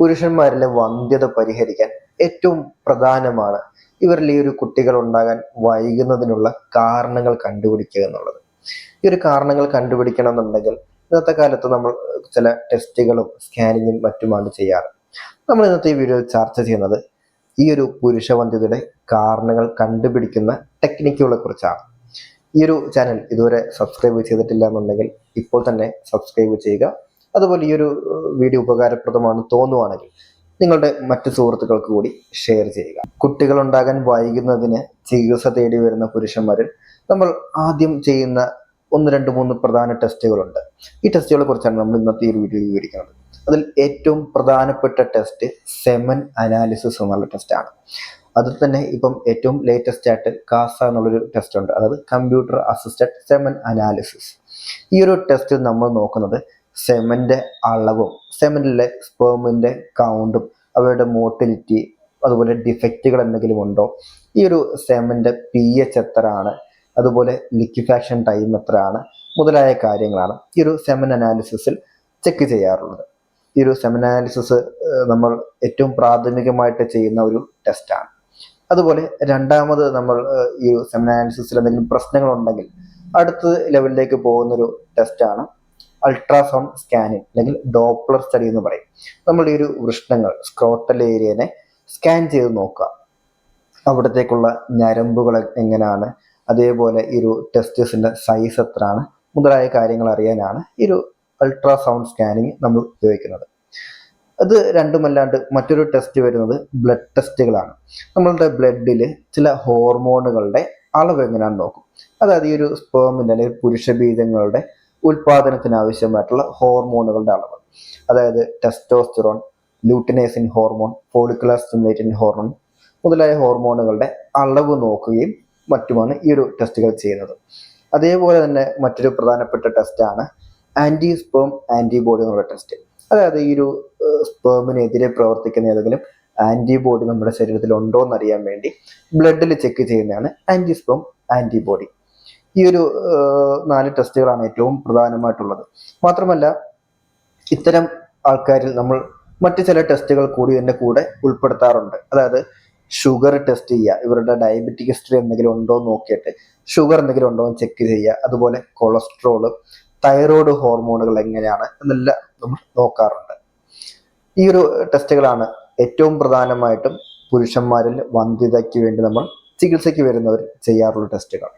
പുരുഷന്മാരിലെ വന്ധ്യത പരിഹരിക്കാൻ ഏറ്റവും പ്രധാനമാണ് ഇവരിൽ ഈ ഒരു കുട്ടികൾ ഉണ്ടാകാൻ വൈകുന്നതിനുള്ള കാരണങ്ങൾ കണ്ടുപിടിക്കുക എന്നുള്ളത്. ഈ ഒരു കാരണങ്ങൾ കണ്ടുപിടിക്കണം എന്നുണ്ടെങ്കിൽ ഇന്നത്തെ കാലത്ത് നമ്മൾ ചില ടെസ്റ്റുകളും സ്കാനിങ്ങും മറ്റുമാണ് ചെയ്യാറ്. നമ്മൾ ഇന്നത്തെ ഈ വീഡിയോ ചർച്ച ചെയ്യുന്നത് ഈ ഒരു പുരുഷവന്ധ്യതയുടെ കാരണങ്ങൾ കണ്ടുപിടിക്കുന്ന ടെക്നിക്കുകളെ കുറിച്ചാണ്. ഈ ഒരു ചാനൽ ഇതുവരെ സബ്സ്ക്രൈബ് ചെയ്തിട്ടില്ല എന്നുണ്ടെങ്കിൽ ഇപ്പോൾ തന്നെ സബ്സ്ക്രൈബ് ചെയ്യുക. അതുപോലെ ഈ ഒരു വീഡിയോ ഉപകാരപ്രദമാണ് തോന്നുവാണെങ്കിൽ നിങ്ങളുടെ മറ്റു സുഹൃത്തുക്കൾക്ക് കൂടി ഷെയർ ചെയ്യുക. കുട്ടികൾ ഉണ്ടാകാൻ വൈകുന്നതിന് ചികിത്സ തേടി വരുന്ന പുരുഷന്മാരിൽ നമ്മൾ ആദ്യം ചെയ്യുന്ന ഒന്ന് രണ്ട് മൂന്ന് പ്രധാന ടെസ്റ്റുകളുണ്ട് ഈ ടെസ്റ്റുകളെ കുറിച്ചാണ് നമ്മൾ ഇന്നത്തെ ഈ വീഡിയോ വിവരിക്കുന്നത്. അതിൽ ഏറ്റവും പ്രധാനപ്പെട്ട ടെസ്റ്റ് സെമൻ അനാലിസിസ് എന്നുള്ള ടെസ്റ്റാണ് അതിൽ തന്നെ ഇപ്പം ഏറ്റവും ലേറ്റസ്റ്റ് ആയിട്ട് കാസ എന്നുള്ളൊരു ടെസ്റ്റ് ഉണ്ട്. അതായത് കമ്പ്യൂട്ടർ അസിസ്റ്റഡ് സെമൻ അനാലിസിസ് ഈ ഒരു ടെസ്റ്റിൽ നമ്മൾ നോക്കുന്നത് സെമന്റെ അളവും സെമനിലെ സ്പേമിന്റെ കൗണ്ടും അവയുടെ മോട്ടിലിറ്റി അതുപോലെ ഡിഫക്റ്റുകൾ എന്തെങ്കിലും ഉണ്ടോ? ഈ ഒരു സെമന്റെ പി എച്ച് എത്രയാണ്? അതുപോലെ ലിക്വിഫാക്ഷൻ ടൈം എത്രയാണ്? മുതലായ കാര്യങ്ങളാണ് ഈ ഒരു സെമൻ അനാലിസിസിൽ ചെക്ക് ചെയ്യാറുള്ളത്. ഈ ഒരു സെമൻ അനാലിസിസ് നമ്മൾ ഏറ്റവും പ്രാഥമികമായിട്ട് ചെയ്യുന്ന ഒരു ടെസ്റ്റാണ് അതുപോലെ രണ്ടാമത് നമ്മൾ ഈ സെമൻ അനാലിസിസിൽ എന്തെങ്കിലും പ്രശ്നങ്ങളുണ്ടെങ്കിൽ അടുത്ത ലെവലിലേക്ക് പോകുന്നൊരു ടെസ്റ്റാണ് അൾട്രാസൗണ്ട് സ്കാനിങ് അല്ലെങ്കിൽ ഡോപ്ലർ സ്റ്റഡി എന്ന് പറയും. നമ്മൾ ഈ ഒരു വൃഷ്ണങ്ങൾ സ്ക്രോട്ടൽ ഏരിയനെ സ്കാൻ ചെയ്ത് നോക്കുക. അവിടത്തേക്കുള്ള ഞരമ്പുകൾ എങ്ങനെയാണ്? അതേപോലെ ഈ ഒരു ടെസ്റ്റസിന്റെ സൈസ് എത്രയാണ്? മുതലായ കാര്യങ്ങൾ അറിയാനാണ് ഈ ഒരു അൾട്രാസൗണ്ട് സ്കാനിങ് നമ്മൾ ഉപയോഗിക്കുന്നത്. അത് രണ്ടുമല്ലാണ്ട് മറ്റൊരു ടെസ്റ്റ് വരുന്നത് ബ്ലഡ് ടെസ്റ്റുകളാണ് നമ്മളുടെ ബ്ലഡിൽ ചില ഹോർമോണുകളുടെ അളവ് എങ്ങനെയാണെന്ന് നോക്കും. അതായത് ഈ ഒരു സ്പേമിന്റെ അല്ലെങ്കിൽ പുരുഷ ബീജങ്ങളുടെ ഉൽപാദനത്തിന് ആവശ്യമായിട്ടുള്ള ഹോർമോണുകളുടെ അളവ്. അതായത് testosterone luteinizing hormone follicular stimulating hormone മുതലായ ഹോർമോണുകളുടെ അളവ് നോക്കുകയും മറ്റുമാണ് ഈ ഒരു ടെസ്റ്റുകൾ ചെയ്യുന്നത്. അതേപോലെ തന്നെ മറ്റൊരു പ്രധാനപ്പെട്ട ടെസ്റ്റാണ് ആന്റി സ്പേം ആന്റിബോഡി എന്നുള്ള ടെസ്റ്റ് അതായത് ഈ ഒരു സ്പേമിനെതിരെ പ്രവർത്തിക്കുന്ന ഏതെങ്കിലും ആന്റിബോഡി നമ്മുടെ ശരീരത്തിൽ ഉണ്ടോ എന്നറിയാൻ വേണ്ടി ബ്ലഡിൽ ചെക്ക് ചെയ്യുന്നതാണ് ആന്റി സ്പേം ആന്റിബോഡി ഈ ഒരു നാല് ടെസ്റ്റുകളാണ് ഏറ്റവും പ്രധാനമായിട്ടുള്ളത്. മാത്രമല്ല ഇത്തരം ആൾക്കാരിൽ നമ്മൾ മറ്റു ചില ടെസ്റ്റുകൾ കൂടി ഇതിന്റെ കൂടെ ഉൾപ്പെടുത്താറുണ്ട്. അതായത് ഷുഗർ ടെസ്റ്റ് ചെയ്യുക ഇവരുടെ ഡയബറ്റിക് ഹിസ്റ്ററി എന്തെങ്കിലും ഉണ്ടോ എന്ന് നോക്കിയിട്ട് ഷുഗർ എന്തെങ്കിലും ഉണ്ടോ എന്ന് ചെക്ക് ചെയ്യുക അതുപോലെ കൊളസ്ട്രോൾ തൈറോയ്ഡ് ഹോർമോണുകൾ എങ്ങനെയാണ് എന്നെല്ലാം നമ്മൾ നോക്കാറുണ്ട്. ഈ ഒരു ടെസ്റ്റുകളാണ് ഏറ്റവും പ്രധാനമായിട്ടും പുരുഷന്മാരിൽ വന്ധ്യതയ്ക്ക് വേണ്ടി നമ്മൾ ചികിത്സയ്ക്ക് വരുന്നവർ ചെയ്യാറുള്ള ടെസ്റ്റുകൾ.